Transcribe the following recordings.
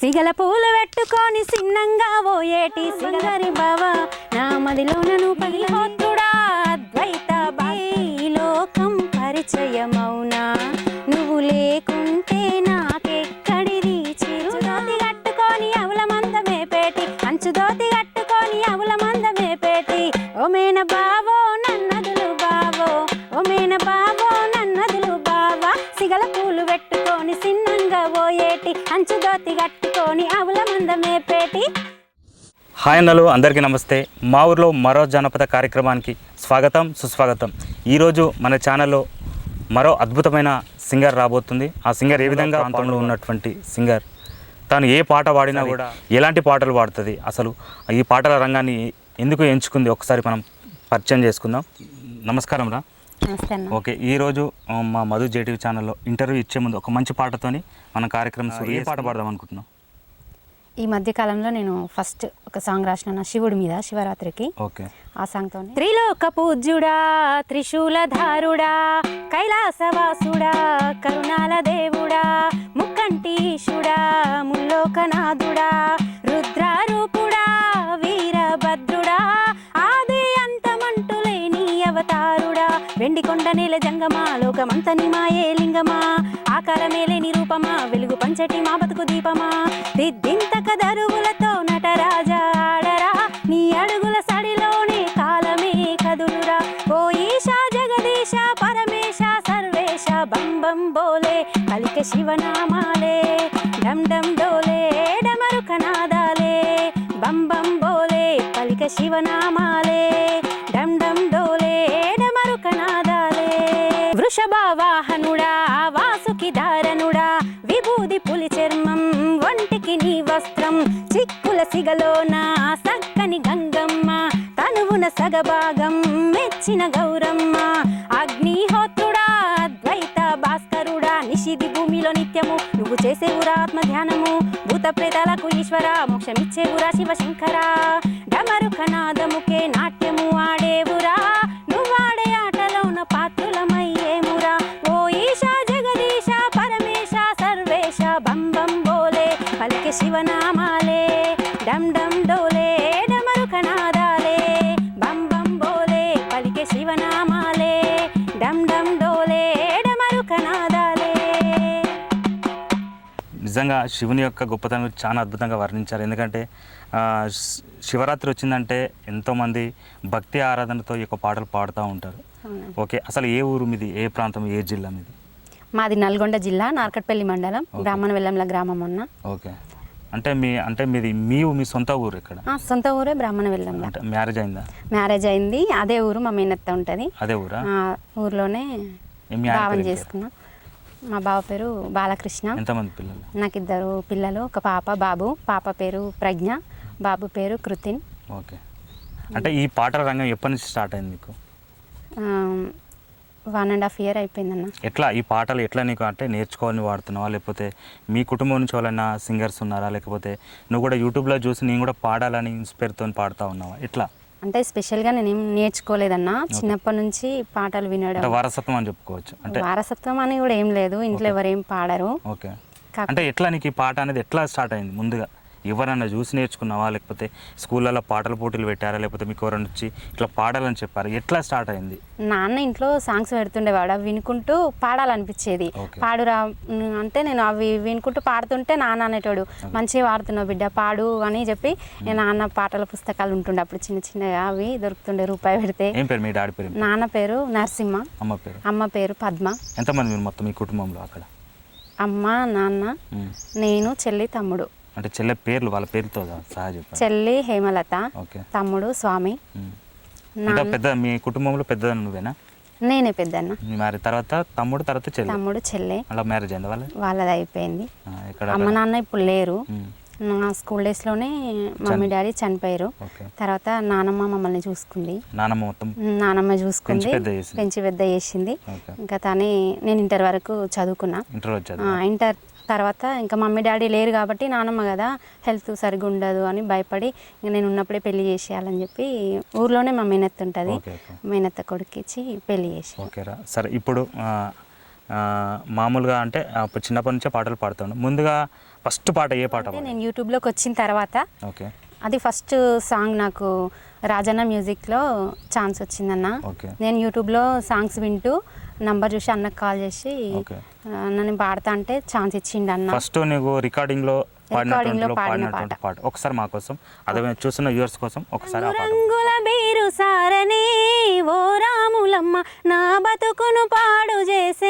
సిగల పూలు పెట్టుకొని సిన్నంగా ఓయేటి సింగరి బావా నా మదిలో నన్ను పగిలిపోతూ కట్టుకొని అవుల మందమే పేటి. హాయ్ అన్నలు అందరికీ నమస్తే. మా ఊర్లో మరో జానపద కార్యక్రమానికి స్వాగతం సుస్వాగతం. ఈరోజు మన ఛానల్లో మరో అద్భుతమైన సింగర్ రాబోతుంది. ఆ సింగర్ ఏ విధంగా ప్రాంతంలో ఉన్నటువంటి సింగర్? తాను ఏ పాట పాడినా కూడా ఎలాంటి పాటలు పాడుతుంది? అసలు ఈ పాటల రంగాన్ని ఎందుకు ఎంచుకుంది? ఒకసారి మనం పరిచయం చేసుకుందాం. నమస్కారం రా. నమస్తే ఓకే ఈరోజు మా మధు జేటీవీ ఛానల్లో ఇంటర్వ్యూ ఇచ్చే ముందు ఒక మంచి పాటతోని మన కార్యక్రమం ఏ పాట పాడదాం అనుకుంటున్నాం ఈ మధ్య కాలంలో నేను ఫస్ట్ ఒక సాంగ్ రాసిన శివుడి మీద శివరాత్రికి. ఓకే. ఆ సాంగ్తో త్రిలోక పూజ్యుడా త్రిశూలధారుడా కైలాసవాసుడా కరుణాల దేవుడా ముక్కంటీశుడా ముల్లోకనాథుడా రుద్రారూపుడా జంగమా లోకమంతని నిమాయే లింగమా? ఆకారమే లేని రూపమా వెలుగు పంచటి మా బతుకు దీపమా? దిద్దింతక దరువులతో నటరాజా ఆడరా? నీ అడుగుల సడిలోనే కాలమే కదులురా. ఓ ఈశా జగదీశ పరమేశ సర్వేశ బంబం బోలే కలిక శివనామాలే డమ్ డమ్ డోలే డమరు నాదాలే బంబం బోలే కలిక శివనామాలే. సగభాగం మెచ్చిన గౌరమ్మ. అగ్నిహోత్రుడా అద్వైత భాస్కరుడా నిషిది భూమిలో నిత్యము. నువ్వు చేసేవురా ఆత్మ ధ్యానము భూత ప్రేతాలకు ఈశ్వర మోక్షమిచ్చేవురా శివశంకరా. డమరుఖనాదముకే నా నిజంగా శివుని యొక్క గొప్పతనం చాలా అద్భుతంగా వర్ణించారు. ఎందుకంటే శివరాత్రి వచ్చిందంటే ఎంతోమంది భక్తి ఆరాధనతో ఈ యొక్క పాటలు పాడుతూ ఉంటారు. ఓకే అసలు ఏ ఊరు మీది? ఏ ప్రాంతం? ఏ జిల్లా మీది? మాది నల్గొండ జిల్లా నార్కట్పల్లి మండలం బ్రాహ్మణ వెల్లంల గ్రామం ఉన్న. ఓకే. అంటే మీ అంటే మీది మీ మీ సొంత ఊరు ఇక్కడ సొంత ఊరే బ్రాహ్మణ అంటే మ్యారేజ్ అయిందా? మ్యారేజ్ అయింది అదే ఊరు మా మేనత్త ఉంటుంది. అదే ఊరా? ఆ ఊర్లోనే పేరు? చేసుకున్నాం. మా బావ పేరు బాలకృష్ణ. ఎంతమంది పిల్లలు? నాకు ఇద్దరు పిల్లలు ఒక పాప బాబు. పాప పేరు ప్రజ్ఞ బాబు పేరు కృతిన్. ఓకే. అంటే ఈ పాటల రంగం ఎప్పటి నుంచి స్టార్ట్ అయింది మీకు? వన్ అండ్ హాఫ్ ఇయర్ అయిపోయిందన్న. ఎట్లా ఈ పాటలు ఎట్లా నీకు అంటే నేర్చుకోవాలని వాడుతున్నావా? లేకపోతే మీ కుటుంబం నుంచి వాళ్ళైనా సింగర్స్ ఉన్నారా? లేకపోతే నువ్వు కూడా యూట్యూబ్లో చూసి నేను కూడా పాడాలని ఇన్స్పైర్తో పాడుతూ ఉన్నావా? ఎట్లా? అంటే స్పెషల్గా నేనేం నేర్చుకోలేదన్న చిన్నప్పటి నుంచి పాటలు వినడం. వారసత్వం అని చెప్పుకోవచ్చు. అంటే వారసత్వం అని కూడా ఏం లేదు. ఇంట్లో ఎవరేం పాడరు. ఓకే. అంటే ఎట్లా నీకు ఈ పాట అనేది ఎట్లా స్టార్ట్ అయింది ముందుగా? ఎవరన్నా చూసి నేర్చుకున్నావా? లేకపోతే స్కూళ్ళలో పాటల పోటీలు పెట్టారా? లేకపోతే మీకు ఎవరైనా వచ్చి ఇట్లా పాడాలని చెప్పారా? ఎట్లా స్టార్ట్ అయింది? నాన్న ఇంట్లో సాంగ్స్ పెడుతుండేవాడు. అవి వినుకుంటూ పాడాలనిపించేది. పాడురా అంటే నేను అవి వినుకుంటూ పాడుతుంటే నాన్న అనేటోడు మంచిగా పాడుతున్నావు బిడ్డ పాడు అని చెప్పి నేను నాన్న పాటల పుస్తకాలు ఉంటుండే. అప్పుడు చిన్న చిన్నగా అవి దొరుకుతుండే రూపాయి పెడితే. ఏం పేరు? మీ డాడీ పేరు? ఏం పేరు? నాన్న పేరు నరసింహ. అమ్మ పేరు? అమ్మ పేరు పద్మ. ఎంతమంది మీరు మొత్తం మీ కుటుంబంలో అక్కడ? అమ్మ నాన్న. నేను చెల్లి తమ్ముడు. అంటే చెల్లె పేర్లు వాళ్ళ పేరుతో సహా చెప్పారు చెల్లి హేమలత తమ్ముడు స్వామి పెద్ద మీ కుటుంబంలో పెద్ద నువ్వేనా? నేనే పెద్దన్న. మీ మ్యారేజ్ తర్వాత తమ్ముడు తర్వాత చెల్లి. తమ్ముడు చెల్లె. అలా మ్యారేజ్ అయింది వాళ్ళ వాళ్ళది అయిపోయింది. అమ్మ నాన్న ఇప్పుడు లేరు. నా స్కూల్ డేస్లోనే మమ్మీ డాడీ చనిపోయారు. తర్వాత నానమ్మ మమ్మల్ని చూసుకుంది. నానమ్మ మొత్తం నానమ్మ చూసుకుంది. పెంచి పెద్ద చేసింది. ఇంకా తనే నేను ఇంటర్ వరకు చదువుకున్నా. ఇంటర్ తర్వాత ఇంకా మమ్మీ డాడీ లేరు కాబట్టి నానమ్మ కదా హెల్త్ సరిగ్గా ఉండదు అని భయపడి ఇంకా నేను ఉన్నప్పుడే పెళ్ళి చేసేయాలని చెప్పి ఊర్లోనే మా మేనత్త ఉంటుంది. మేనత్త కొడుకు ఇచ్చి పెళ్ళి చేసి. ఓకేరా సరే ఇప్పుడు మామూలుగా అంటే అప్పుడు చిన్నప్పటి నుంచే పాటలు పాడుతాను ముందుగా ఫస్ట్ పాట ఏ పాట నేను యూట్యూబ్లోకి వచ్చిన తర్వాత ఓకే. అది ఫస్ట్ సాంగ్ నాకు రాజన్న మ్యూజిక్లో ఛాన్స్ వచ్చిందన్న. నేను యూట్యూబ్లో సాంగ్స్ వింటూ నంబర్ చూసి అన్నకు కాల్ చేసి ఓకే. ఆ, అన్న నేను పాడతా అంటే ఛాన్స్ ఇచ్చిండు అన్న. ఫస్ట్ నీకు రికార్డింగ్లో రికార్డింగ్లో పాడినటువంటి పాడిన పాడినటువంటి పాట. ఒకసారి మా కోసం అదే చూస్తున్న వ్యూవర్స్ కోసం ఒకసారి రంగుల బీరు సారనే ఓ రాములమ్మ నా బతుకును పాడు చేసెనే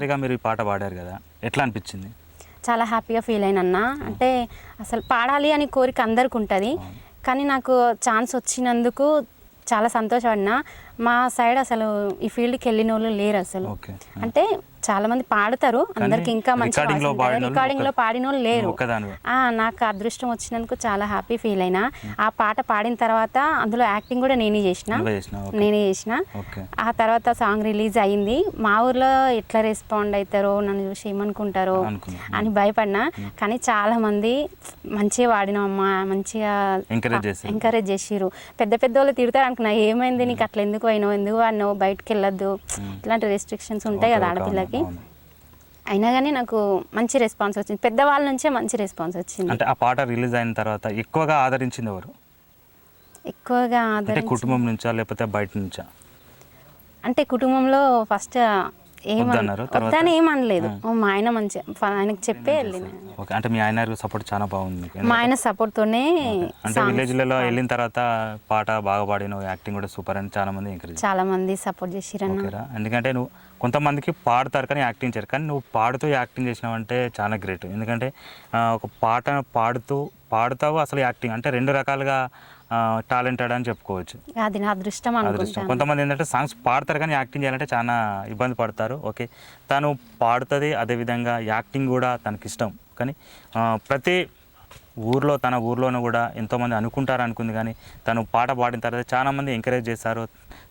మొదటిసారిగా మీరు ఈ పాట పాడారు కదా ఎట్లా అనిపించింది? చాలా హ్యాపీగా ఫీల్ అయినన్నా అంటే అసలు పాడాలి అని కోరిక అందరికి ఉంటుంది. కానీ నాకు ఛాన్స్ వచ్చినందుకు చాలా సంతోషపడినా. మా సైడ్ అసలు ఈ ఫీల్డ్కి వెళ్ళిన వాళ్ళు లేరు అసలు. అంటే చాలా మంది పాడతారు అందరికి ఇంకా మంచి రికార్డింగ్లో పాడిన వాళ్ళు లేరు. ఆ, నాకు అదృష్టం వచ్చినందుకు చాలా హ్యాపీ ఫీల్ అయినా. ఆ పాట పాడిన తర్వాత అందులో యాక్టింగ్ కూడా నేనే చేసిన. నేనే చేసిన. ఆ తర్వాత సాంగ్ రిలీజ్ అయింది. మా ఊర్లో ఎట్లా రెస్పాండ్ అవుతారో నన్ను చూసి ఏమనుకుంటారో. అని భయపడినా. కానీ చాలా మంది మంచిగా వాడినామమ్మా మంచిగా ఎంకరేజ్ చేసి ఎంకరేజ్ చేసిర్రు. పెద్ద పెద్ద వాళ్ళు తిడతారు అనుకున్నా. ఏమైంది నీకు? అట్లా ఎందుకు అయినావు? ఎందుకు వాడినావు? బయటకు వెళ్ళొద్దు. ఇట్లాంటి రెస్ట్రిక్షన్స్ ఉంటాయి కదా ఆడపిల్లకి అయినా కానీ నాకు మంచి రెస్పాన్స్ వచ్చింది. పెద్దవాళ్ళ నుంచే మంచి రెస్పాన్స్ వచ్చింది. అంటే ఆ పాట రిలీజ్ అయిన తర్వాత ఎక్కువగా ఆదరించింది ఎవరు? ఎక్కువగా అంటే కుటుంబం నుంచా లేకపోతే బయట నుంచా? అంటే కుటుంబంలో ఫస్ట్ వద్దన్నారు, ఏమన్నా తర్వాత? వద్దని ఏమనలేదు మా ఆయన మంచి ఆయనకు చెప్పే వెళ్ళిన. ఓకే. అంటే మీ ఆయన సపోర్ట్ చాలా బాగుంది. మా ఆయన సపోర్ట్ తోనే అంటే విలేజ్లలో వెళ్ళిన తర్వాత పాట బాగా పాడినావు యాక్టింగ్ కూడా సూపర్ అని చాలా మంది ఎంకరేజ్ చాలా మంది సపోర్ట్ చేసిరన్న. ఎందుకంటే నువ్వు కొంతమందికి పాడతారు కానీ యాక్టింగ్ చేయరు. కానీ నువ్వు పాడుతూ యాక్టింగ్ చేసినావంటే చాలా గ్రేట్. ఎందుకంటే ఒక పాట పాడుతూ పాడుతావు అసలు యాక్టింగ్. అంటే రెండు రకాలుగా టాలెంటెడ్ అని చెప్పుకోవచ్చు. అది నా అదృష్టం అదృష్టం. కొంతమంది ఏంటంటే సాంగ్స్ పాడతారు కానీ యాక్టింగ్ చేయాలంటే చాలా ఇబ్బంది పడతారు. ఓకే. తను పాడుతుంది అదేవిధంగా యాక్టింగ్ కూడా తనకి ఇష్టం కానీ ప్రతి ఊర్లో తన ఊర్లోనూ కూడా ఎంతోమంది అనుకుంటారు అనుకుంది కానీ తను పాట పాడిన తర్వాత చాలామంది ఎంకరేజ్ చేశారు.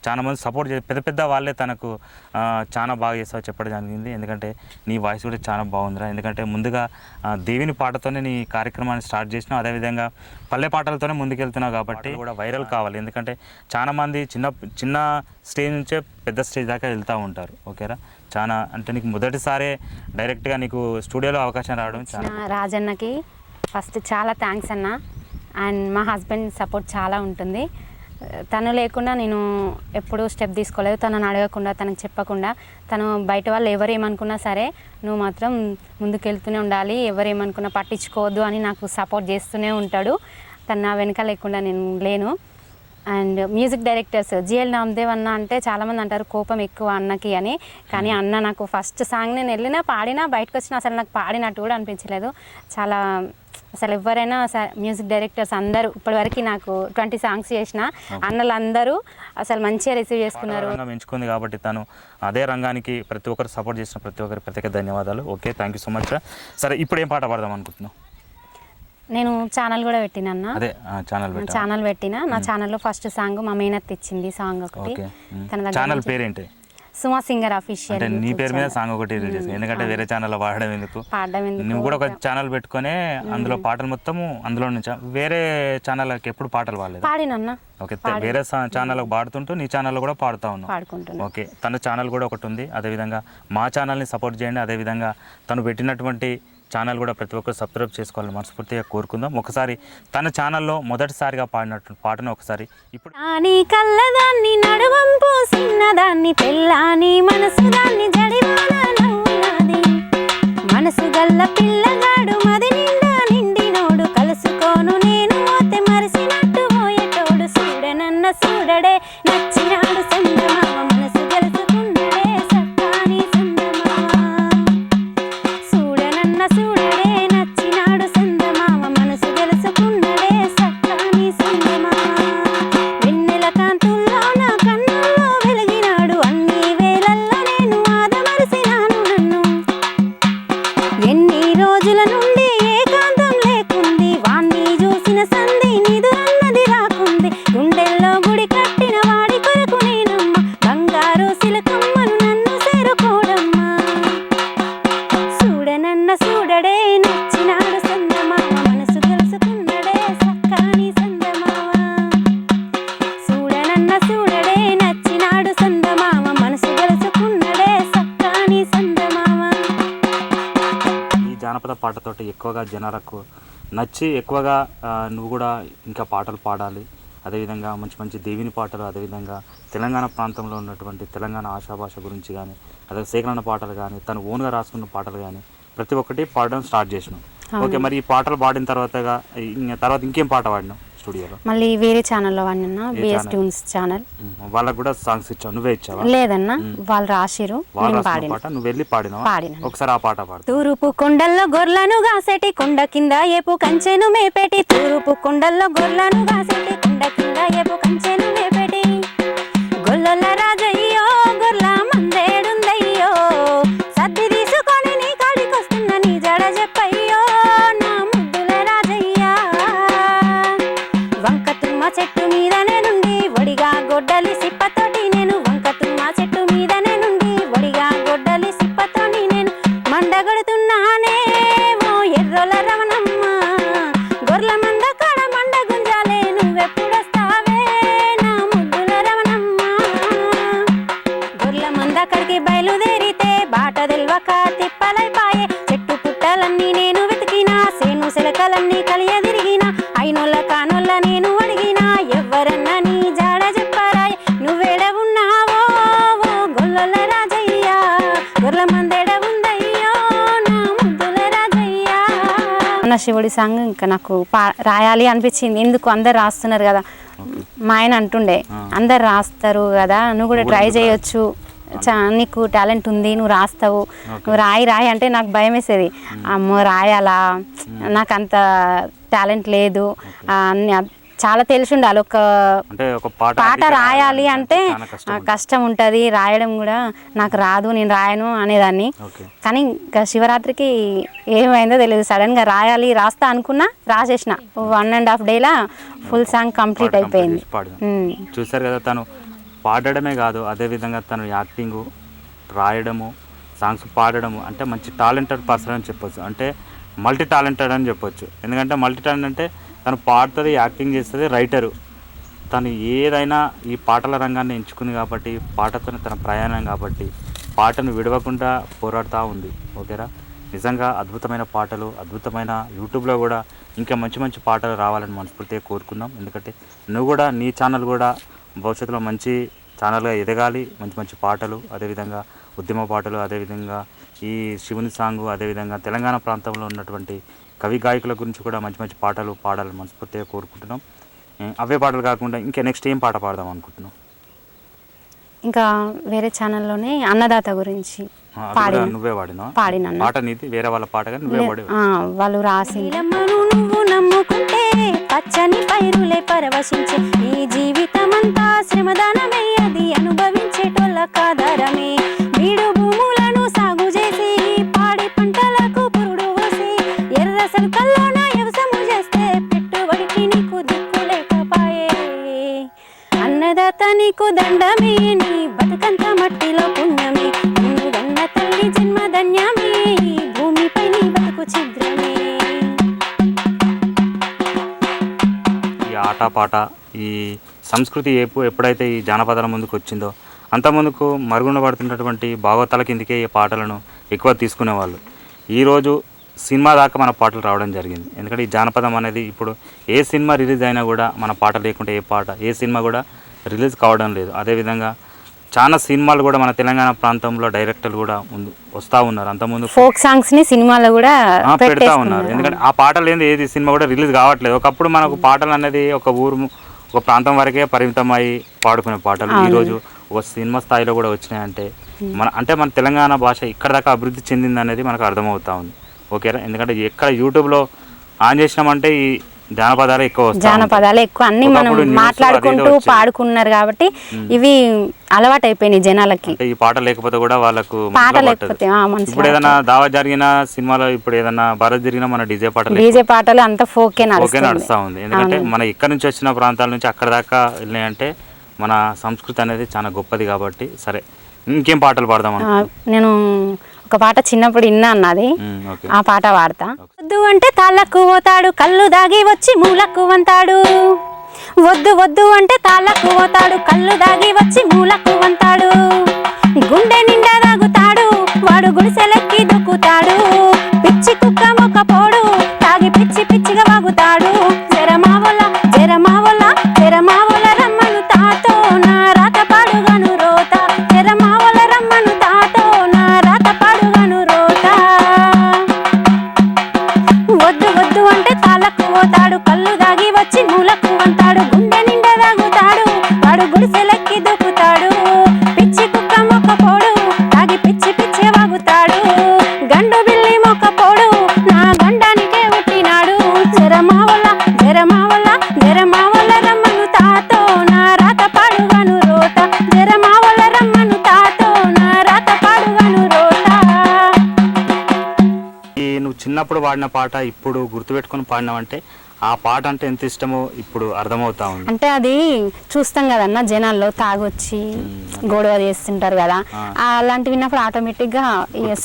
చాలామంది సపోర్ట్ చేసి పెద్ద పెద్ద వాళ్ళే తనకు చాలా బాగా చేస్తావు చెప్పడం జరిగింది. ఎందుకంటే నీ వాయిస్ కూడా చాలా బాగుందిరా. ఎందుకంటే ముందుగా దేవిని పాటతోనే నీ కార్యక్రమాన్ని స్టార్ట్ చేసినావు. అదేవిధంగా పల్లె పాటలతోనే ముందుకెళ్తున్నావు కాబట్టి కూడా వైరల్ కావాలి. ఎందుకంటే చాలా మంది చిన్న చిన్న స్టేజ్ నుంచే పెద్ద స్టేజ్ దాకా వెళ్తూ ఉంటారు. ఓకేరా? చాలా అంటే నీకు మొదటిసారే డైరెక్ట్గా నీకు స్టూడియోలో అవకాశం రావడం చాలా రాజన్నకి ఫస్ట్ చాలా థ్యాంక్స్ అన్న. అండ్ మా హస్బెండ్ సపోర్ట్ చాలా ఉంటుంది. తను లేకుండా నేను ఎప్పుడూ స్టెప్ తీసుకోలేదు. తనని అడగకుండా తనకు చెప్పకుండా. తను బయట వాళ్ళు ఎవరు ఏమనుకున్నా సరే నువ్వు మాత్రం ముందుకెళ్తూనే ఉండాలి. ఎవరు ఏమనుకున్నా పట్టించుకోవద్దు అని నాకు సపోర్ట్ చేస్తూనే ఉంటాడు. తను నా వెనక లేకుండా నేను లేను. And music directors GL Namadev అన్న అంటే చాలామంది అంటారు కోపం ఎక్కువ అన్నకి అని. కానీ అన్న నాకు ఫస్ట్ సాంగ్ నేను వెళ్ళినా పాడినా బయటకు వచ్చినా అసలు నాకు పాడినట్టు కూడా అనిపించలేదు. చాలా అసలు ఎవరైనా మ్యూజిక్ డైరెక్టర్స్ అందరూ ఇప్పటివరకు నాకు ట్వంటీ సాంగ్స్ చేసిన అన్నలందరూ అసలు మంచిగా రిసీవ్ చేసుకున్నారు. ఎంచుకుంది కాబట్టి తను అదే రంగానికి ప్రతి ఒక్కరు సపోర్ట్ చేసిన ప్రతి ఒక్కరికి ప్రత్యేక ధన్యవాదాలు. Okay thank you so much సరే ఇప్పుడు ఏం పాట పాడదాం అనుకుంటున్నావు? నేను ఛానల్ కూడా పెట్టిన అన్న. అదే ఛానల్ ఛానల్ పెట్టిన. నా ఛానల్లో ఫస్ట్ సాంగ్ మా మేనత్ ఇచ్చింది సాంగ్ ఒకటి. ఛానల్ పేరేంటి? సుమా సింగర్ అఫీషియల్ అంటే నీ పేరు మీద సాంగ్ ఒకటి రిలీజ్ చేసావు ఎందుకంటే వేరే ఛానల్లో పాడడం ఎందుకు? పాడడం ఎందుకు? నువ్వు కూడా ఒక ఛానల్ పెట్టుకొని అందులో పాటలు మొత్తము అందులో నుంచి వేరే ఛానల్కి ఎప్పుడు పాటలు పాడలేదు? పాడినన్నా ఓకే వేరే ఛానల్ పాడుతుంటూ నీ ఛానల్లో కూడా పాడుతా ఉన్నావు. ఓకే తన ఛానల్ కూడా ఒకటి ఉంది. అదేవిధంగా మా ఛానల్ని సపోర్ట్ చేయండి. అదేవిధంగా తను పెట్టినటువంటి ఛానల్ కూడా ప్రతి ఒక్కరు సబ్స్క్రైబ్ చేసుకోవాలని మనస్ఫూర్తిగా కోరుకుందాం. ఒకసారి తన ఛానల్లో మొదటిసారిగా పాడినట్టు పాటను ఒకసారి ఇప్పుడు కళ్ళదాన్ని నడువంపు సిన్నదాన్ని తెల్లాని మనసు దాన్ని జడివాన మనసు గల్ల పిల్లగాడు మదిని జనాలకు నచ్చి ఎక్కువగా నువ్వు కూడా ఇంకా పాటలు పాడాలి. అదేవిధంగా మంచి మంచి దేవుని పాటలు అదేవిధంగా తెలంగాణ ప్రాంతంలో ఉన్నటువంటి తెలంగాణ ఆశాభాష గురించి కానీ అదే సేకరణ పాటలు కానీ తను ఓన్గా రాసుకున్న పాటలు కానీ ప్రతి ఒక్కటి పాడడం స్టార్ట్ చేసినాం. ఓకే మరి ఈ పాటలు పాడిన తర్వాతగా ఇంకా తర్వాత ఇంకేం పాట పాడినావు స్టూడియోలో? మళ్ళీ వేరే ఛానల్లో వాడినా ఏ బిఎస్? ట్యూన్స్ ఛానల్ వాళ్ళకు కూడా సాంగ్స్ ఇచ్చావు? నువ్వే ఇచ్చావా? లేదన్నా వాళ్ళు రాసిరు నేను పాడిన. పాట? నువ్వు వెళ్ళి పాడినావా? పాడినాను. ఒకసారి ఆ పాట పాడు. తూరుపు కొండల్లో గొర్లను గాసేటి కొండ కింద ఏపు కంచెను మేపేటి. తూరుపు కొండల్లో గొర్లను గాసేటి కొండ కింద ఏపు కంచెను మేపేటి. శివుడి సాంగ్ ఇంకా నాకు పా రాయాలి అనిపించింది. ఎందుకు? అందరు రాస్తున్నారు కదా. మా ఆయన అంటుండే అందరు రాస్తారు కదా నువ్వు కూడా ట్రై చేయొచ్చు. చా నీకు టాలెంట్ ఉంది నువ్వు రాస్తావు. నువ్వు రాయి రాయి అంటే నాకు భయం వేసేది అమ్మో రాయాలా? నాకు అంత టాలెంట్ లేదు. చాలా తెలిసి ఉండాలి ఒక అంటే ఒక పాట రాయాలి అంటే కష్టం ఉంటుంది రాయడం కూడా నాకు రాదు నేను రాయను అనేదాన్ని. కానీ ఇంకా శివరాత్రికి ఏమైందో తెలియదు సడన్గా రాయాలి రాస్తా అనుకున్నా రాసేసిన. వన్ అండ్ హాఫ్ డేలా ఫుల్ సాంగ్ కంప్లీట్ అయిపోయింది. చూశారు కదా తను పాడడమే కాదు అదేవిధంగా తను యాక్టింగ్ రాయడము సాంగ్స్ పాడడము అంటే మంచి టాలెంటెడ్ పర్సన్ అని చెప్పొచ్చు. అంటే మల్టీ టాలెంటెడ్ అని చెప్పొచ్చు. ఎందుకంటే మల్టీ టాలెంట్ అంటే తను పాడుతుంది యాక్టింగ్ చేస్తుంది రైటరు. తను ఏదైనా ఈ పాటల రంగాన్ని ఎంచుకుంది కాబట్టి పాటతో తన ప్రయాణం కాబట్టి పాటను విడవకుండా పోరాడుతూ ఉంది. ఓకేరా? నిజంగా అద్భుతమైన పాటలు అద్భుతమైన యూట్యూబ్లో కూడా ఇంకా మంచి మంచి పాటలు రావాలని మనస్ఫూర్తిగా కోరుకుందాం. ఎందుకంటే నువ్వు కూడా నీ ఛానల్ కూడా భవిష్యత్తులో మంచి ఛానల్గా ఎదగాలి. మంచి మంచి పాటలు అదేవిధంగా ఉద్యమ పాటలు అదేవిధంగా ఈ శివుని సాంగు అదేవిధంగా తెలంగాణ ప్రాంతంలో ఉన్నటువంటి కవి గాయకుల గురించి కూడా మంచి మంచి పాటలు పాడాలని మనస్ఫూర్తిగా కోరుకుంటున్నాం. అవే పాటలు కాకుండా ఇంకా నెక్స్ట్ ఏం పాట పాడదాం అనుకుంటున్నాం ఇంకా వేరే ఛానల్లోనే అన్నదాత గురించి నువ్వే పాడినా? పాడిన పాట నీది వేరే వాళ్ళ పాట నువ్వే పాడి వాళ్ళు రాసి నువ్వు నమ్ముకుంటే పచ్చని పైరులే పరవశించే. నీ జీవితమంతా శ్రమదానమే అది అనుభవించేటోళ్ళ కాదారమే. నీకు దండమే నీ బతుకంత మట్టిలో పుణ్యమే. నిన్ను గన్న తల్లి జన్మ ధన్యమే ఈ భూమిపై నీ బతుకు చిద్రమే ఈ ఆట పాట ఈ సంస్కృతి ఏపు ఎప్పుడైతే ఈ జానపదాల ముందుకు వచ్చిందో అంత ముందుకు మరుగున పడుతున్నటువంటి భాగవతాల కిందకే ఈ పాటలను ఎక్కువ తీసుకునేవాళ్ళు. ఈరోజు సినిమా దాకా మన పాటలు రావడం జరిగింది. ఎందుకంటే ఈ జానపదం అనేది ఇప్పుడు ఏ సినిమా రిలీజ్ అయినా కూడా మన పాట లేకుంటే ఏ పాట ఏ సినిమా కూడా రిలీజ్ కావడం లేదు. అదేవిధంగా చాలా సినిమాలు కూడా మన తెలంగాణ ప్రాంతంలో డైరెక్టర్లు కూడా వస్తూ ఉన్నారు. అంతకుముందు ఫోక్ సాంగ్స్ని సినిమాలో కూడా పెడతా ఉన్నారు. ఎందుకంటే ఆ పాటలు ఏంది ఏది సినిమా కూడా రిలీజ్ కావట్లేదు. ఒకప్పుడు మనకు పాటలు అనేది ఒక ఊరు ఒక ప్రాంతం వరకే పరిమితం అయ్యి పాడుకునే పాటలు. ఈరోజు ఒక సినిమా స్థాయిలో కూడా వచ్చినాయంటే మన అంటే మన తెలంగాణ భాష ఇక్కడ దాకా అభివృద్ధి చెందింది అనేది మనకు అర్థమవుతా ఉంది. ఓకేనా? ఎందుకంటే ఎక్కడ యూట్యూబ్లో ఆన్ చేసినామంటే ఈ జానపదాలు ఎక్కువ జానపదాలు ఎక్కువ. అన్ని మనం మాట్లాడుకుంటూ. పాడుకున్నారు కాబట్టి ఇవి అలవాటు అయిపోయినాయి జనాలకి ఈ పాట లేకపోతే కూడా వాళ్ళకు పాట లేకపోతే ఇప్పుడు ఏదైనా దావా జరిగిన సినిమాలో ఇప్పుడు ఏదైనా భారత్ జరిగిన మన డీజే పాటలు డీజే పాటలు అంతా ఫోకే నడుస్తుంది. నడుస్తూ ఉంది. ఎందుకంటే మన ఇక్కడ నుంచి వచ్చిన ప్రాంతాల నుంచి అక్కడ దాకా వెళ్ళినాయంటే మన సంస్కృతి అనేది చాలా గొప్పది కాబట్టి సరే. ఇంకేం పాటలు పాడదాం నేను ఒక పాట చిన్నప్పుడు విన్నా అన్నది. ఆ పాట పాడతా. వద్దు అంటే తాళ్ళకు పోతాడు కళ్ళు దాగి వచ్చి మూలకు వంతాడు. వద్దు వద్దు అంటే తాళ్ళకు పోతాడు కళ్ళు దాగి వచ్చి మూలకు వంతాడు. గుండె నిండా తాగుతాడు వాడు గుడిసెలెక్కి దుక్కుతాడు పిచ్చి కుక్క మొక్క పోడు తాగి పిచ్చి పిచ్చిగా వాగుతాడు. చిన్నప్పుడు పాడిన పాట ఇప్పుడు గుర్తుపెట్టుకొని పాడినావంటే ఆ పాట అంటే ఎంత ఇష్టమో ఇప్పుడు అర్థమవుతా ఉంది. అంటే అది చూస్తాం కదన్న జనాల్లో తాగొచ్చి గొడవ చేస్తుంటారు కదా. ఆ. అలాంటివి విన్నప్పుడు ఆటోమేటిక్గా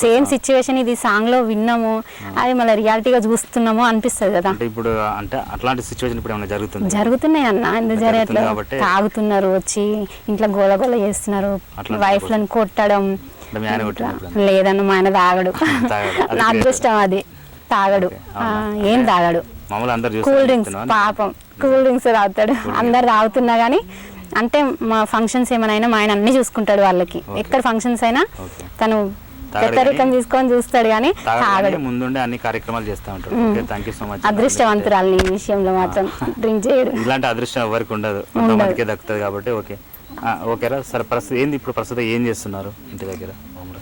సేమ్ సిచ్యువేషన్ ఇది సాంగ్లో విన్నాము అది మళ్ళీ రియాలిటీగా చూస్తున్నాము అనిపిస్తుంది కదా. ఇప్పుడు అంటే అట్లాంటి సిచ్యువేషన్ ఇప్పుడు ఏమైనా జరుగుతుంది? జరుగుతున్నాయి అన్న. ఎందుకు జరగట్లేదు తాగుతున్నారు వచ్చి ఇంట్లో గోల గోల చేస్తున్నారు వైఫ్లను కొట్టడం. లేదన్న మా ఆయన తాగడు. తాగడు. అది నా great. అదృష్టం అది. తాగడు. ఏం తాగడు. కూల్ డ్రింక్స్ పాపం. కూల్ డ్రింక్స్ తాగుతాడు. అందరు తాగుతున్నా కానీ అంటే మా ఫంక్షన్స్ ఏమైనా మా ఆయన అన్ని చూసుకుంటాడు వాళ్ళకి. ఎక్కడ ఫంక్షన్స్ అయినా. తను పెద్దరికం తీసుకొని చూస్తాడు కానీ ముందుండే అన్ని కార్యక్రమాలు చేస్తూ సో మచ్ అదృష్టవంతురాలు ఈ విషయంలో మాత్రం డ్రింక్ చేయడు. ఇలాంటి అదృష్టం ఎవరికి ఉండదు. కొంతమందికే దక్కుతుంది కాబట్టి ఓకే. ఓకేరా సరే ప్రస్తుతం ఏంది ఇప్పుడు ప్రస్తుతం ఏం చేస్తున్నారు ఇంటి దగ్గర?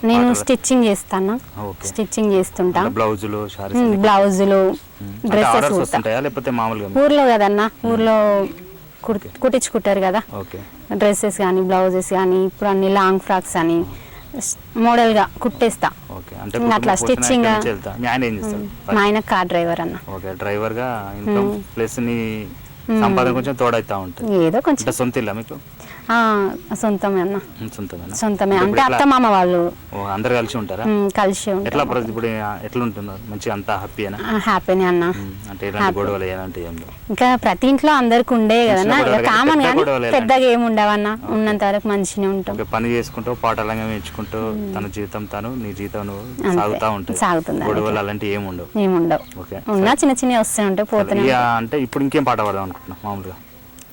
నేను స్టిచ్చింగ్ చేస్తాను? స్టిచ్చింగ్ చేస్తుంటా? బ్లౌజులు బ్లౌజులు డ్రెస్సెస్ లేకపోతే మామూలుగా? ఊర్లో కదన్నా ఊర్లో కుట్- కుట్టించుకుంటారు కదా. ఓకే. డ్రెస్సెస్ కానీ బ్లౌజెస్ కానీ ఇప్పుడు అన్ని లాంగ్ ఫ్రాక్స్ అని స్- మోడల్గా కుట్టేస్తా. అట్లా స్టిచ్చింగ్ మీ ఆయన కార్ డ్రైవర్ అన్న. డ్రైవర్గా ప్లస్ నీ సంపాదన కొంచెం తోడైతా ఉంటుంది. ఏదో కొంచెం. సొంత ఇల్లా మీకు? సొంతమే అన్న. సొంతమే. ఇప్పుడు అంటే? అత్త మామ వాళ్ళు. అందరు కలిసి ఉంటారా? కలిసి ఎట్లా ఇప్పుడు? ఎట్లా ఉంటున్నారు మంచిగా అంతా హ్యాపీనా హ్యాపీనే అన్న. అంటే గొడవలు ఇంకా ప్రతి ఇంట్లో అందరికి ఉండే కదన్నా కామన్ కానీ? పెద్దగా ఏమి ఉండవన్న ఉన్నంత వరకు మంచిగా ఉంటాం. పని చేసుకుంటూ పాటలంగా మెచ్చుకుంటూ తన జీవితం తను నీ జీవితం. సాగుతా ఉంటుంది సాగుతుంది గొడవలు అలాంటివి ఏమి ఉండవు. ఏమి ఉండవు. ఉన్నా చిన్న చిన్నవి వస్తూనే ఉంటాయి పోతూనే ఇక అంటే ఇప్పుడు ఇంకేం పాట పాడదాం అనుకుంటున్నా మామూలుగా?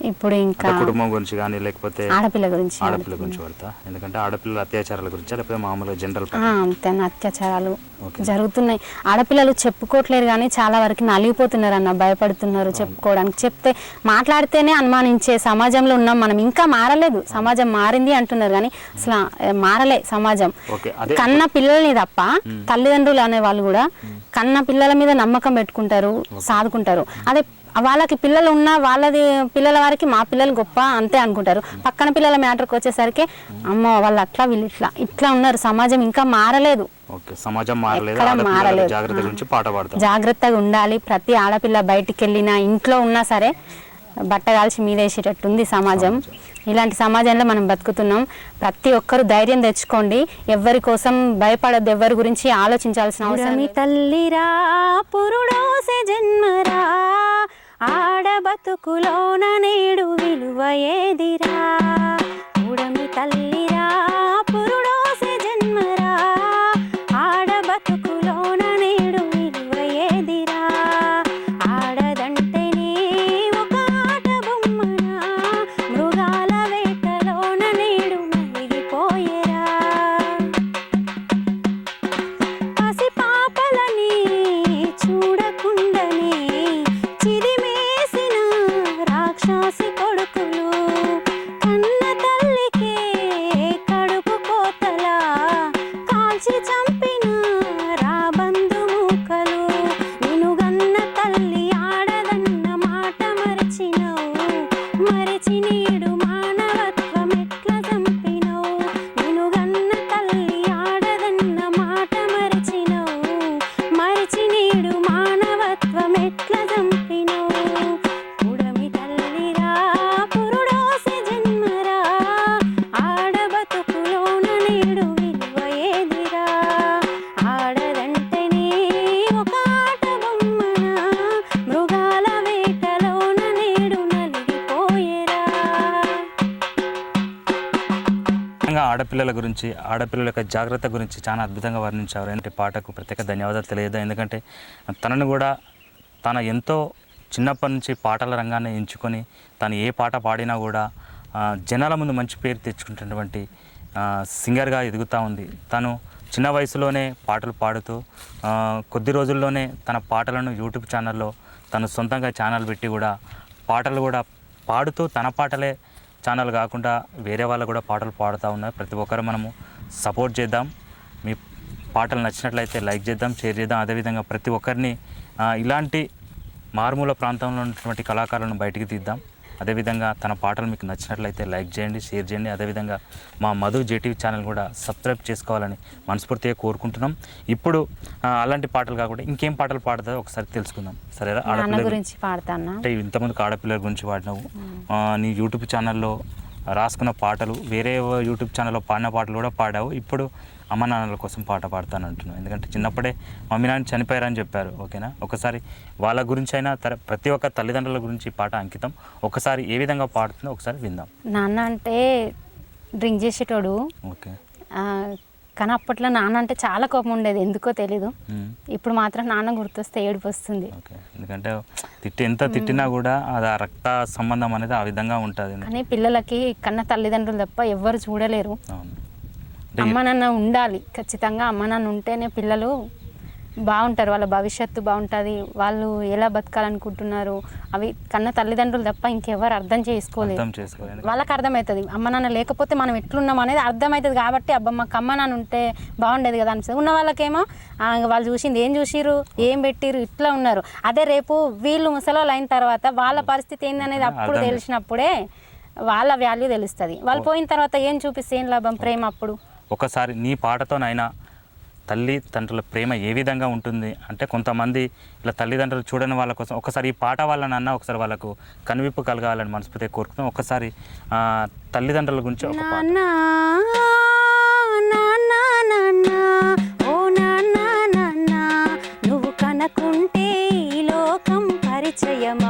ఇప్పుడు ఇంకా కుటుంబం గురించి కానీ లేకపోతే ఆడపిల్ల గురించి ఆడపిల్ల గురించి పడతా ఎందుకంటే ఆడపిల్లల అత్యాచారాల గురించి లేకపోతే మామూలుగా జనరల్ అంతే అత్యాచారాలు. జరుగుతున్నాయి. ఆడపిల్లలు చెప్పుకోవట్లేరు కానీ చాలా వరకు నలిగిపోతున్నారు అన్న భయపడుతున్నారు చెప్పుకోవడానికి. చెప్తే మాట్లాడితేనే అనుమానించే సమాజంలో ఉన్నాం మనం. ఇంకా మారలేదు. సమాజం మారింది అంటున్నారు కానీ అసలు మారలే సమాజం. కన్న పిల్లల్ని తప్ప తల్లిదండ్రులు అనే వాళ్ళు కూడా కన్న పిల్లల మీద నమ్మకం పెట్టుకుంటారు సాదుకుంటారు. అదే వాళ్ళకి పిల్లలు ఉన్నా వాళ్ళది పిల్లల వారికి మా పిల్లలు గొప్ప అంతే అనుకుంటారు. పక్కన పిల్లల మ్యాటర్కి వచ్చేసరికి అమ్మో వాళ్ళు అట్లా వీళ్ళు ఇట్లా ఇట్లా ఉన్నారు. సమాజం ఇంకా మారలేదు. సమాజం మారలేదు? ఎక్కడ ఆడపిల్లల మారలేదు. జాగ్రత్త గురించి పాట పాడతాం. జాగ్రత్తగా ఉండాలి. ప్రతి ఆడపిల్ల బయటికి వెళ్ళినా ఇంట్లో ఉన్నా సరే బట్ట కాల్చి మీదేసేటట్టుంది సమాజం. ఇలాంటి సమాజంలో మనం బతుకుతున్నాం. ప్రతి ఒక్కరు ధైర్యం తెచ్చుకోండి. ఎవరి కోసం భయపడద్దు ఎవరి గురించి ఆలోచించాల్సిన అవసరం. తల్లిరా పురుడోసే జన్మరా ఆడబతుకులోన నేడు విలువ ఏదిరా? ఉడమి తల్లిరా గురించి ఆడపిల్లల యొక్క జాగ్రత్త గురించి చాలా అద్భుతంగా వర్ణించారు. ఏంటి పాటకు ప్రత్యేక ధన్యవాదాలు తెలియదు. ఎందుకంటే తనను కూడా తన ఎంతో చిన్నప్పటి నుంచి పాటల రంగాన్ని ఎంచుకొని తను ఏ పాట పాడినా కూడా జనాల ముందు మంచి పేరు తెచ్చుకుంటున్నటువంటి సింగర్గా ఎదుగుతూ ఉంది. తను చిన్న వయసులోనే పాటలు పాడుతూ కొద్ది రోజుల్లోనే తన పాటలను యూట్యూబ్ ఛానల్లో తను సొంతంగా ఛానల్ పెట్టి కూడా పాటలు కూడా పాడుతూ తన పాటలే ఛానల్ కాకుండా వేరే వాళ్ళు కూడా పాటలు పాడుతూ ఉన్నారు. ప్రతి ఒక్కరు మనము సపోర్ట్ చేద్దాం. మీ పాటలు నచ్చినట్లయితే లైక్ చేద్దాం షేర్ చేద్దాం. అదేవిధంగా ప్రతి ఒక్కరిని ఇలాంటి మారుమూల ప్రాంతంలో ఉన్నటువంటి కళాకారులను బయటికి తీద్దాం. అదేవిధంగా తన పాటలు మీకు నచ్చినట్లయితే లైక్ చేయండి షేర్ చేయండి. అదేవిధంగా మా మధు జేటీవీ ఛానల్ కూడా సబ్స్క్రైబ్ చేసుకోవాలని మనస్ఫూర్తిగా కోరుకుంటున్నాం. ఇప్పుడు అలాంటి పాటలు కాకుండా ఇంకేం పాటలు పాడుతుందో ఒకసారి తెలుసుకుందాం. సరేనా? నాన్న ఆడపిల్లలు గురించి పాడతానా అంటే ఇంతమంది ఆడపిల్లల గురించి పాడినావు. నీ యూట్యూబ్ ఛానల్లో రాసుకున్న పాటలు వేరే యూట్యూబ్ ఛానల్లో పాడిన పాటలు కూడా పాడావు. ఇప్పుడు అమ్మ నాన్నల కోసం పాట పాడతాను అంటున్నావు. ఎందుకంటే చిన్నప్పుడే మమ్మీ నాన్న చనిపోయారని చెప్పారు ఓకేనా? ఒకసారి వాళ్ళ గురించి అయినా తర ప్రతి ఒక్క తల్లిదండ్రుల గురించి పాట అంకితం. ఒకసారి ఏ విధంగా పాడుతుందో ఒకసారి విందాం. నాన్న అంటే డ్రింక్ చేసేటోడు. ఓకే. కానీ అప్పట్లో నాన్న అంటే చాలా కోపం ఉండేది ఎందుకో తెలీదు. ఇప్పుడు మాత్రం నాన్న గుర్తొస్తే ఏడుపు వస్తుంది. ఓకే. ఎందుకంటే తిట్టి ఎంత తిట్టినా కూడా అది ఆ రక్త సంబంధం అనేది ఆ విధంగా ఉంటుంది. కానీ పిల్లలకి కన్న తల్లిదండ్రులు తప్ప ఎవ్వరు చూడలేరు. అమ్మ నాన్న ఉండాలి ఖచ్చితంగా అమ్మ నాన్న ఉంటేనే పిల్లలు బాగుంటారు వాళ్ళ భవిష్యత్తు బాగుంటుంది వాళ్ళు ఎలా బతకాలనుకుంటున్నారు అవి కన్న తల్లిదండ్రులు తప్ప ఇంకెవరు అర్థం చేసుకోవాలి వాళ్ళకి అర్థమవుతుంది అమ్మ నాన్న లేకపోతే మనం ఎట్లున్నాం అనేది అర్థమవుతుంది కాబట్టి అబ్బా మాకు అమ్మ నాన్న ఉంటే బాగుండేది కదా అనిపిస్తుంది. ఉన్న వాళ్ళకేమో "ఆ, వాళ్ళు చూసింది ఏం చూసిరు ఏం పెట్టిరు ఇట్లా ఉన్నారు. అదే రేపు వీళ్ళు ముసలోళ్ళు అయిన తర్వాత వాళ్ళ పరిస్థితి ఏందనేది అప్పుడు తెలిసినప్పుడే వాళ్ళ వాల్యూ తెలుస్తుంది. వాళ్ళు పోయిన తర్వాత ఏం చూపిస్తే ఏం లాభం ప్రేమ అప్పుడు? ఒకసారి నీ పాటతోనైనా తల్లి తండ్రుల ప్రేమ ఏ విధంగా ఉంటుంది? అంటే కొంతమంది ఇలా తల్లిదండ్రులు చూడని వాళ్ళ కోసం ఒకసారి ఈ పాట వాళ్ళనన్నా ఒకసారి వాళ్ళకు కనువిప్పు కలగాలని మనస్ఫూర్తిగా కోరుకుంటాం ఒకసారి తల్లిదండ్రుల గురించి ఒక పాట. ఓ నువ్వు కనకుంటే ఈ లోకం పరిచయమా?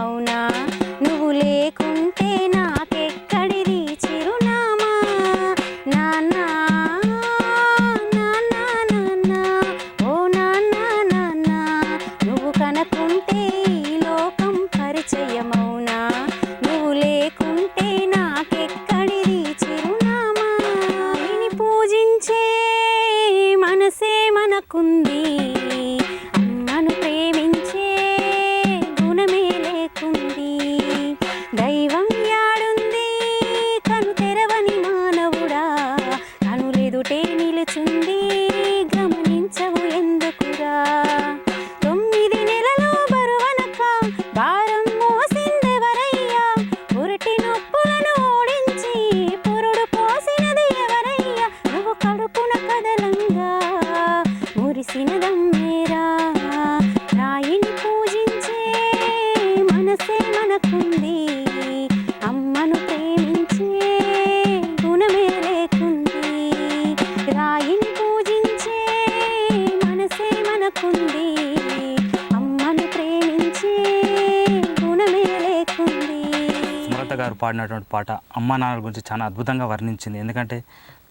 అమ్మ నాన్నల గురించి చాలా అద్భుతంగా వర్ణించింది. ఎందుకంటే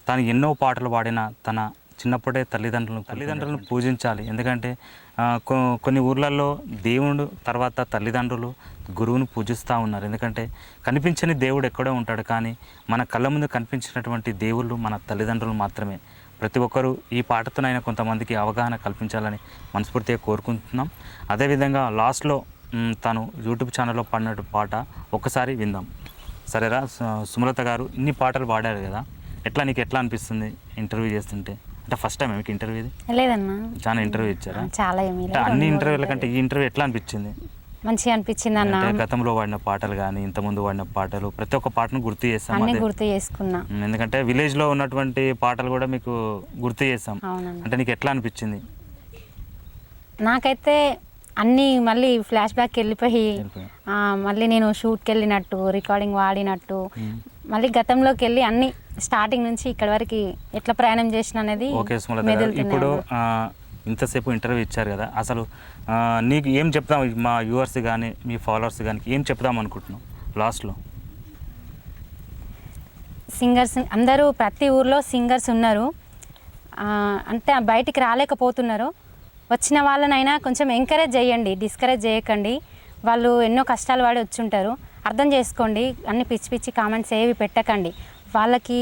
తను ఎన్నో పాటలు పాడిన తన చిన్నప్పుడే తల్లిదండ్రులను తల్లిదండ్రులను పూజించాలి. ఎందుకంటే కొన్ని ఊర్లలో దేవుడు తర్వాత తల్లిదండ్రులు గురువును పూజిస్తూ ఉన్నారు. ఎందుకంటే కనిపించని దేవుడు ఎక్కడో ఉంటాడు. కానీ మన కళ్ళ ముందు కనిపించినటువంటి దేవుళ్ళు మన తల్లిదండ్రులు మాత్రమే. ప్రతి ఒక్కరూ ఈ పాటతోనైనా కొంతమందికి అవగాహన కల్పించాలని మనస్ఫూర్తిగా కోరుకుంటున్నాం. అదేవిధంగా లాస్ట్లో తను యూట్యూబ్ ఛానల్లో పాడిన పాట ఒక్కసారి విందాం. సరేరా సుమలత గారు ఇన్ని పాటలు పాడారు కదా ఎట్లా నీకు ఎట్లా అనిపిస్తుంది ఇంటర్వ్యూ చేస్తుంటే? అంటే ఫస్ట్ టైం మీకు ఇంటర్వ్యూ ఇది? లేదన్నా. చాలా ఇంటర్వ్యూ ఇచ్చారా? చాలా ఏమీ అన్ని ఇంటర్వ్యూల కంటే ఈ ఇంటర్వ్యూ ఎట్లా అనిపించింది? మంచిగా అనిపించింది అన్న గతంలో వాడిన పాటలు కానీ ఇంతకుముందు వాడిన పాటలు ప్రతి ఒక్క పాటను గుర్తు చేస్తాం అన్ని గుర్తు చేసుకున్నా. ఎందుకంటే విలేజ్లో ఉన్నటువంటి పాటలు కూడా మీకు గుర్తు చేస్తాం. అంటే నీకు ఎట్లా అనిపించింది? నాకైతే అన్నీ మళ్ళీ ఫ్లాష్ బ్యాక్ వెళ్ళిపోయి మళ్ళీ నేను షూట్కి వెళ్ళినట్టు రికార్డింగ్ వాడినట్టు. మళ్ళీ గతంలోకి వెళ్ళి అన్ని స్టార్టింగ్ నుంచి ఇక్కడి వరకు ఎట్లా ప్రయాణం చేసిన అనేది ఇప్పుడు ఇంతసేపు ఇంటర్వ్యూ ఇచ్చారు కదా. అసలు నీకు ఏం చెప్తాం మా వ్యూవర్స్ కానీ మీ ఫాలోవర్స్ కానీ ఏం చెప్దాం అనుకుంటున్నాం లాస్ట్లో సింగర్స్ అందరూ ప్రతి ఊర్లో సింగర్స్ ఉన్నారు. అంటే బయటికి రాలేకపోతున్నారు. వచ్చిన వాళ్ళనైనా కొంచెం ఎంకరేజ్ చేయండి డిస్కరేజ్ చేయకండి. వాళ్ళు ఎన్నో కష్టాలు పడి వచ్చుంటారు. అర్థం చేసుకోండి అన్ని పిచ్చి పిచ్చి కామెంట్స్ ఏవి పెట్టకండి. వాళ్ళకి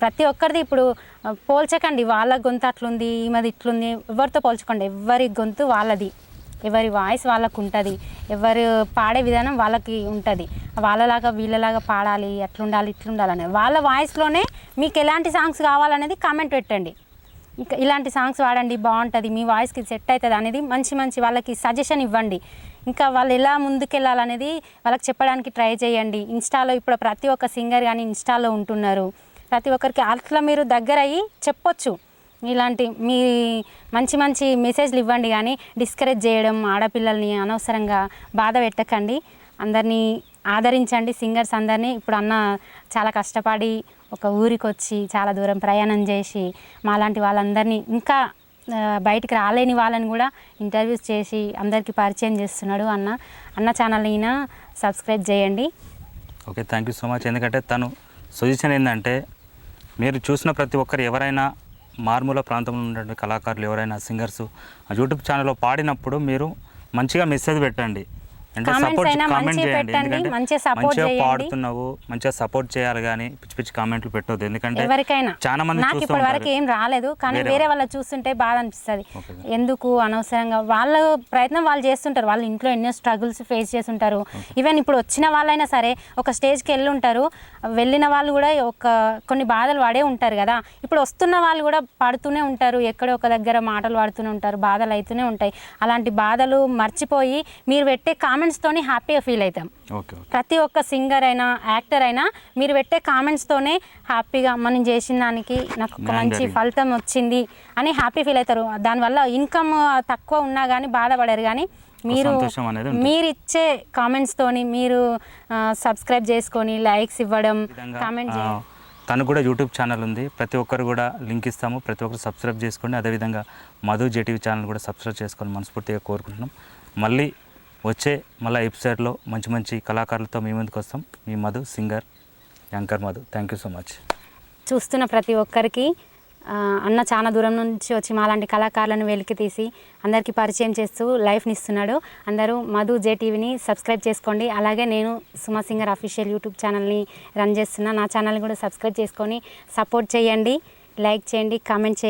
ప్రతి ఒక్కరిది ఇప్పుడు పోల్చకండి. వాళ్ళ గొంతు అట్లుంది ఈమెది ఇట్లుంది ఎవరితో పోల్చుకోండి. ఎవరి గొంతు వాళ్ళది. ఎవరి వాయిస్ వాళ్ళకు ఉంటుంది ఎవరు పాడే విధానం వాళ్ళకి ఉంటుంది. వాళ్ళలాగా వీళ్ళలాగా పాడాలి అట్లుండాలి ఇట్లుండాలని వాళ్ళ వాయిస్లోనే మీకు ఎలాంటి సాంగ్స్ కావాలనేది కామెంట్ పెట్టండి. ఇంకా ఇలాంటి సాంగ్స్ వాడండి బాగుంటుంది మీ వాయిస్కి సెట్ అవుతుంది అనేది మంచి మంచి వాళ్ళకి సజెషన్ ఇవ్వండి. ఇంకా వాళ్ళు ఎలా ముందుకెళ్ళాలనేది వాళ్ళకి చెప్పడానికి ట్రై చేయండి. ఇన్స్టాలో ఇప్పుడు ప్రతి ఒక్క సింగర్ కానీ ఇన్స్టాలో ఉంటున్నారు. ప్రతి ఒక్కరికి అట్లా మీరు దగ్గర అయ్యి చెప్పొచ్చు. ఇలాంటి మీ మంచి మంచి మెసేజ్లు ఇవ్వండి కానీ డిస్కరేజ్ చేయడం ఆడపిల్లల్ని అనవసరంగా బాధ పెట్టకండి. అందరినీ ఆదరించండి సింగర్స్ అందరినీ. ఇప్పుడు అన్న చాలా కష్టపడి ఒక ఊరికి వచ్చి చాలా దూరం ప్రయాణం చేసి మాలాంటి వాళ్ళందరినీ ఇంకా బయటికి రాలేని వాళ్ళని కూడా ఇంటర్వ్యూస్ చేసి అందరికీ పరిచయం చేస్తున్నాడు అన్న. అన్న ఛానల్ అయినా సబ్స్క్రైబ్ చేయండి. Okay thank you so much. ఎందుకంటే తను సజెషన్ ఏంటంటే మీరు చూసిన ప్రతి ఒక్కరు ఎవరైనా మారుమూల ప్రాంతంలో ఉన్నటువంటి కళాకారులు ఎవరైనా సింగర్స్ యూట్యూబ్ ఛానల్లో పాడినప్పుడు మీరు మంచిగా మెసేజ్ పెట్టండి. అంటే సపోర్ట్ అయినా కామెంట్ మంచిగా చేయండి. ఎందుకంటే. పాడుతున్నావు మంచిగా సపోర్ట్ చేయాలి కానీ పిచ్చి పిచ్చి కామెంట్లు పెట్టొద్దు. ఎందుకంటే ఎవరికైనా. చాలా మంది నాకు ఇప్పటి వరకు ఏం రాలేదు కానీ వేరే వాళ్ళ. చూస్తుంటే బాధ అనిపిస్తుంది. ఎందుకు అనవసరంగా? వాళ్ళ ప్రయత్నం వాళ్ళు చేస్తుంటారు. వాళ్ళు ఇంట్లో ఎన్నో స్ట్రగుల్స్ ఫేస్ చేస్తుంటారు. ఈవెన్ ఇప్పుడు వచ్చిన వాళ్ళైనా సరే ఒక స్టేజ్కి వెళ్ళి ఉంటారు వెళ్ళిన వాళ్ళు కూడా ఒక కొన్ని బాధలు పడే ఉంటారు కదా. ఇప్పుడు వస్తున్న వాళ్ళు కూడా పడుతూనే ఉంటారు. ఎక్కడో ఒక దగ్గర మాటలు పడుతూనే ఉంటారు బాధలు అవుతూనే ఉంటాయి. అలాంటి బాధలు మర్చిపోయి మీరు పెట్టే కామెంట్స్తోని హ్యాపీగా ఫీల్ అవుతాం ప్రతి ఒక్క సింగర్ అయినా యాక్టర్ అయినా మీరు పెట్టే కామెంట్స్తోనే హ్యాపీగా మనం చేసిన దానికి నాకు ఒక మంచి. ఫలితం వచ్చింది అని హ్యాపీ ఫీల్ అవుతారు. దానివల్ల ఇన్కమ్ తక్కువ ఉన్నా కానీ బాధపడరు కానీ మీరు. మీరు ఇచ్చే కామెంట్స్తోని మీరు సబ్స్క్రైబ్ చేసుకొని లైక్స్ ఇవ్వడం కామెంట్ తను కూడా యూట్యూబ్ ఛానల్ ఉంది. ప్రతి ఒక్కరు కూడా లింక్ ఇస్తాము. ప్రతి ఒక్కరు సబ్స్క్రైబ్ చేసుకోండి. అదేవిధంగా మధు జేటీవీ ఛానల్ కూడా సబ్స్క్రైబ్ చేసుకోవాలని మనస్ఫూర్తిగా కోరుకుంటున్నాం. మళ్ళీ వచ్చే మళ్ళీ ఎపిసోడ్లో మంచి మంచి కళాకారులతో మీ ముందుకు వస్తాం. మీ Madhu singer anchor Madhu. Thank you so much చూస్తున్న ప్రతి ఒక్కరికి అన్న చాలా దూరం నుంచి వచ్చి మాలాంటి కళాకారులను వెలికి తీసి అందరికీ పరిచయం చేస్తూ లైఫ్ని ఇస్తున్నాడు. అందరూ మధు జేటీవీని సబ్స్క్రైబ్ చేసుకోండి. అలాగే నేను సుమా సింగర్ అఫీషియల్ యూట్యూబ్ ఛానల్ని రన్ చేస్తున్నా. నా ఛానల్ని కూడా సబ్స్క్రైబ్ చేసుకొని సపోర్ట్ చేయండి. లైక్ చేయండి కామెంట్ చేయండి.